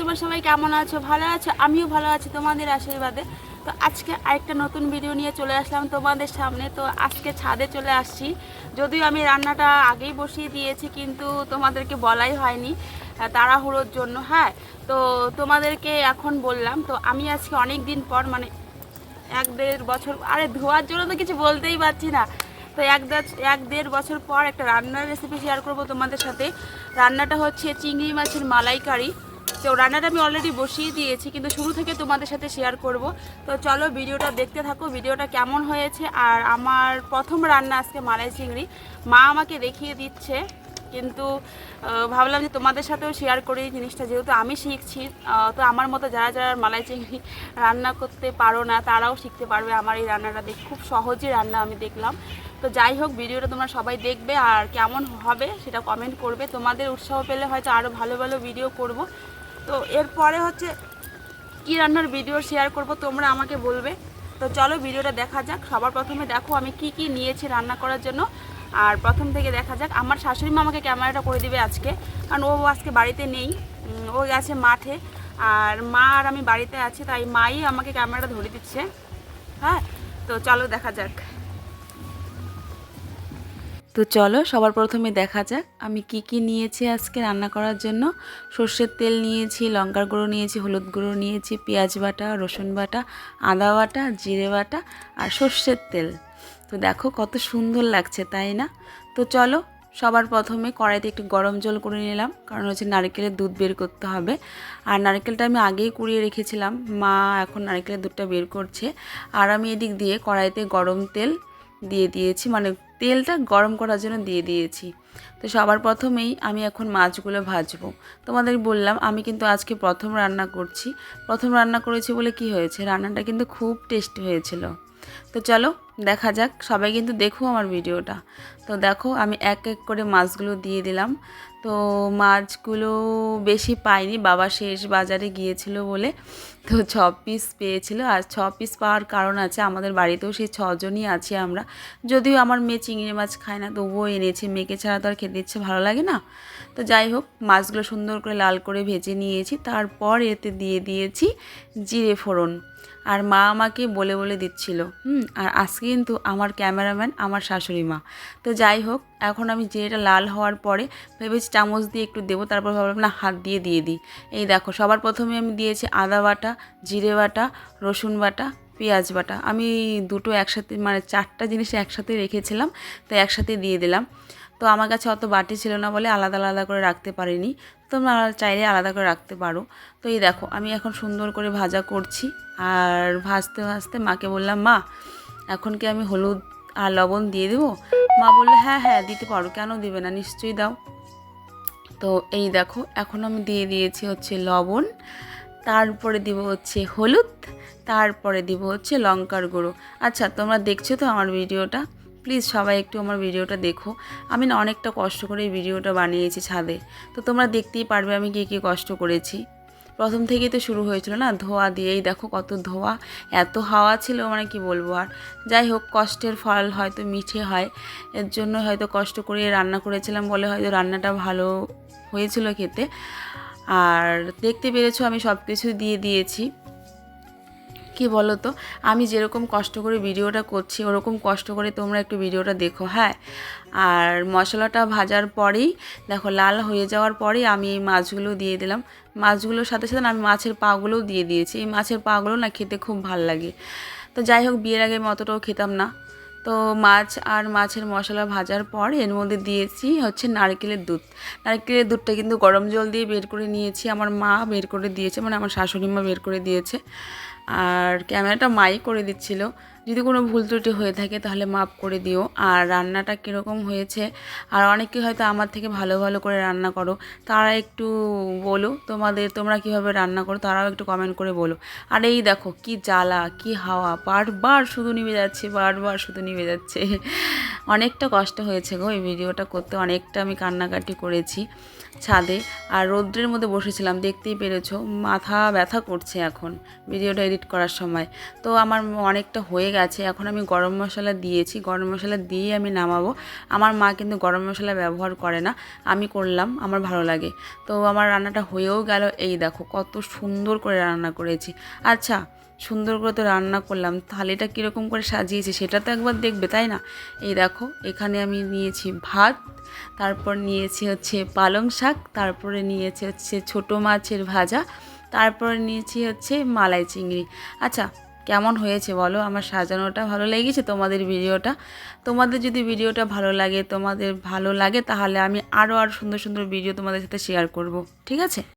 তোমরা সবাই কেমন আছো? ভালো আছো? আমিও ভালো আছি, তোমাদের আশীর্বাদে। তো আজকে আরেকটা নতুন ভিডিও নিয়ে চলে আসলাম তোমাদের সামনে। তো আজকে ছাদে চলে আসছি। যদিও আমি রান্নাটা আগেই বসিয়ে দিয়েছি, কিন্তু তোমাদেরকে বলাই হয়নি তাড়াহুড়োর জন্য হ্যাঁ? তো তোমাদেরকে এখন বললাম, তো আমি আজকে অনেক দিন পর মানে এক দেড় বছর, আরে ধোয়ার জন্য তো কিছু বলতেই পারছি না। তো এক এক দেড় বছর পর একটা রান্নার রেসিপি শেয়ার করব তোমাদের সাথে। রান্নাটা হচ্ছে চিংড়ি মাছের মালাইকারি। তো রান্নাটা আমি অলরেডি বসিয়ে দিয়েছি, কিন্তু শুরু থেকে তোমাদের সাথে শেয়ার করব। তো চলো ভিডিওটা দেখতে থাকো, ভিডিওটা কেমন হয়েছে। আর আমার প্রথম রান্না আজকে মালাই চিংড়ি। মা আমাকে দেখিয়ে দিচ্ছে, কিন্তু ভাবলাম যে তোমাদের সাথেও শেয়ার করি জিনিসটা, যেহেতু আমি শিখছি তো আমার মতো যারা যারা মালাই চিংড়ি রান্না করতে পারো না, তারাও শিখতে পারবে। আমার এই রান্নাটা দেখ, খুব সহজে রান্না আমি দেখলাম। তো যাই হোক, ভিডিওটা তোমরা সবাই দেখবে আর কেমন হবে সেটা কমেন্ট করবে। তোমাদের উৎসাহ পেলে হয়তো আরও ভালো ভালো ভিডিও করব। তো এরপরে হচ্ছে কি রান্নার ভিডিও শেয়ার করব, তোমরা আমাকে বলবে। তো চলো ভিডিওটা দেখা যাক। সবার প্রথমে দেখো আমি কি কি নিয়েছি রান্না করার জন্য। আর প্রথম থেকে দেখা যাক। আমার শাশুড়ি মা আমাকে ক্যামেরাটা করে দিবে আজকে। কারণ ও আজকে বাড়িতে নেই। ও গেছে মাঠে। আর মা আর আমি বাড়িতে আছি, তাই মাই আমাকে ক্যামেরাটা ধরে দিচ্ছে। হ্যাঁ তো চলো দেখা যাক। তো চলো সবার প্রথমে দেখা যাক আমি কি কি নিয়েছি আজকে রান্না করার জন্য। সর্ষের তেল নিয়েছি, লঙ্কার গুঁড়ো নিয়েছি, হলুদ গুঁড়ো নিয়েছি, পেঁয়াজ বাটা, রসুন বাটা, আদা বাটা, জিরে বাটা আর সর্ষের তেল। তো দেখো কত সুন্দর লাগছে, তাই না? তো চলো সবার প্রথমে কড়াইতে একটু গরম জল করে নিলাম, কারণ হচ্ছে নারকেলের দুধ বের করতে হবে। আর নারকেলটা আমি আগেই কুড়িয়ে রেখেছিলাম, মা এখন নারকেলের দুধটা বের করছে। আর আমি এদিক দিয়ে কড়াইতে গরম তেল দিয়ে দিয়েছি মানে তেলটা গরম করার জন্য দিয়ে দিয়েছি। তো সবার প্রথমেই আমি এখন মাছগুলো ভাজবো। তোমাদের বললাম, আমি কিন্তু আজকে প্রথম রান্না করছি। প্রথম রান্না করেছি বলে কি হয়েছে? রান্নাটা কিন্তু খুব টেস্ট হয়েছিল। তো চলো দেখা যাক, সবাই কিন্তু দেখো আমার ভিডিওটা। তো দেখো, আমি এক এক করে মাছগুলো দিয়ে দিলাম। তো মাছগুলো বেশি পাইনি, বাবা শেষ বাজারে গিয়েছিল বলে। তো ছ পিস পেয়েছিল, আর ছ পিস পাওয়ার কারণ আছে, আমাদের বাড়িতেও সেই ছজনই আছি আমরা। যদিও আমার মেয়ে চিংড়ি মাছ খায় না, তবুও এনেছে। মেয়েকে ছাড়া তো আর খেতে ইচ্ছে ভালো লাগে না। তো যাই হোক, মাছগুলো সুন্দর করে লাল করে ভেজে নিয়েছি। তারপর এতে দিয়ে দিয়েছি জিরে ফোড়ন। আর মা আমাকে বলে বলে দিচ্ছিল, হুম, আর আজকে কিন্তু আমার ক্যামেরাম্যান আমার শাশুড়ি মা। তো যাই হোক, এখন আমি জিরেটা লাল হওয়ার পরে ভেবেছি চামচ দিয়ে একটু দেবো, তারপর ভাবলাম, না, হাত দিয়ে দিয়ে দিই। এই দেখো, সবার প্রথমে আমি দিয়েছি আদা বাটা, জিরে বাটা, রসুন বাটা, পেঁয়াজ বাটা। আমি দুটো একসাথে মানে চারটা জিনিস একসাথে রেখেছিলাম, তো একসাথে দিয়ে দিলাম। তো আমার কাছে অত বাটি ছিল না বলে আলাদা আলাদা করে রাখতে পারিনি। তোমরা চাইলে আলাদা করে রাখতে পারো। তো এই দেখো, আমি এখন সুন্দর করে ভাজা করছি। আর ভাজতে ভাজতে মাকে বললাম, মা এখন কি আমি হলুদ আর লবণ দিয়ে দেবো? মা বলল হ্যাঁ হ্যাঁ দিতে পারো। কেন দিবে না? নিশ্চয়ই দাও। তো এই দেখো, এখন আমি দিয়ে দিয়েছি হচ্ছে লবণ, তারপরে দিব হচ্ছে হলুদ, তারপরে দিব হচ্ছে লঙ্কার গুঁড়ো। আচ্ছা তোমরা দেখছ তো আমার ভিডিওটা? প্লিজ সবাই একটু আমার ভিডিওটা দেখো। আমি না অনেকটা কষ্ট করে এই ভিডিওটা বানিয়েছি ছাদে। তো তোমরা দেখতেই পারবে আমি কী কী কষ্ট করেছি। প্রথম থেকেই তো শুরু হয়েছিল না, ধোয়া দিয়েই দেখো কত ধোয়া, এত হাওয়া ছিল মানে কি বলব আর। যাই হোক, কষ্টের ফল হয়তো মিঠে হয়, এর জন্য হয়তো কষ্ট করে রান্না করেছিলাম বলে হয়তো রান্নাটা ভালো হয়েছিল খেতে। আর দেখতে পেরেছ আমি সব কিছু দিয়ে দিয়েছি। কি বলো তো আমি যেরকম কষ্ট করে ভিডিওটা করছি, ওরকম কষ্ট করে তোমরা একটু ভিডিওটা দেখো হ্যাঁ? আর মশলাটা ভাজার পরেই, দেখো, লাল হয়ে যাওয়ার পরেই আমি এই মাছগুলো দিয়ে দিলাম। মাছগুলোর সাথে সাথে আমি মাছের পাগুলোও দিয়ে দিয়েছি। এই মাছের পাগুলো না খেতে খুব ভালো লাগে। তো যাই হোক, বিয়ের আগে আমি অতটাও খেতাম না। তো মাছ আর মাছের মশলা ভাজার পর এর মধ্যে দিয়েছি হচ্ছে নারকেলের দুধ। নারকেলের দুধটা কিন্তু গরম জল দিয়ে বের করে নিয়েছি। আমার মা বের করে দিয়েছে মানে আমার শাশুড়ি মা বের করে দিয়েছে। আর ক্যামেরাটা মাই করে দিচ্ছিল। যদি কোনো ভুল ত্রুটি হয়ে থাকে তাহলে মাপ করে দিও। আর রান্নাটা কীরকম হয়েছে, আর অনেকে হয়তো আমার থেকে ভালো ভালো করে রান্না করো, তারা একটু বলো। তোমাদের, তোমরা কীভাবে রান্না করো তারাও একটু কমেন্ট করে বলো। আর এই দেখো কি জ্বালা, কি হাওয়া, বারবার শুধু নিভে যাচ্ছে, বারবার শুধু নিভে যাচ্ছে। অনেকটা কষ্ট হয়েছে গো এই ভিডিওটা করতে, অনেকটা আমি কান্নাকাটি করেছি ছাদে। আর রৌদ্রের মধ্যে বসেছিলাম, দেখতেই পেরেছ, মাথা ব্যথা করছে এখন। ভিডিওটা এডিট করার সময়। তো আমার অনেকটা হয়ে গেছে। এখন আমি গরম মশলা দিয়েছি। গরম মশলা দিয়ে আমি নামাবো। আমার মা কিন্তু গরম মশলা ব্যবহার করে না। আমি করলাম। আমার ভালো লাগে। তো আমার রান্নাটা হয়েও গেল। এই দেখো, কত সুন্দর করে রান্না করেছি। আচ্ছা সুন্দর করে তো রান্না করলাম। থালিটা কীরকম করে সাজিয়েছি সেটা তো একবার দেখবে, তাই না? এই দেখো, এখানে আমি নিয়েছি ভাত, তারপর নিয়েছি হচ্ছে পালং শাক, তারপরে নিয়েছি হচ্ছে ছোটো মাছের ভাজা তারপরে নিয়েছি হচ্ছে মালাই চিংড়ি। আচ্ছা কেমন হয়েছে বলো? আমার সাজানোটা ভালো লেগেছে তোমাদের ভিডিওটা। তোমাদের যদি ভিডিওটা ভালো লাগে, তোমাদের ভালো লাগে, তাহলে আমি আরও আরও সুন্দর সুন্দর ভিডিও তোমাদের সাথে শেয়ার করব। ঠিক আছে?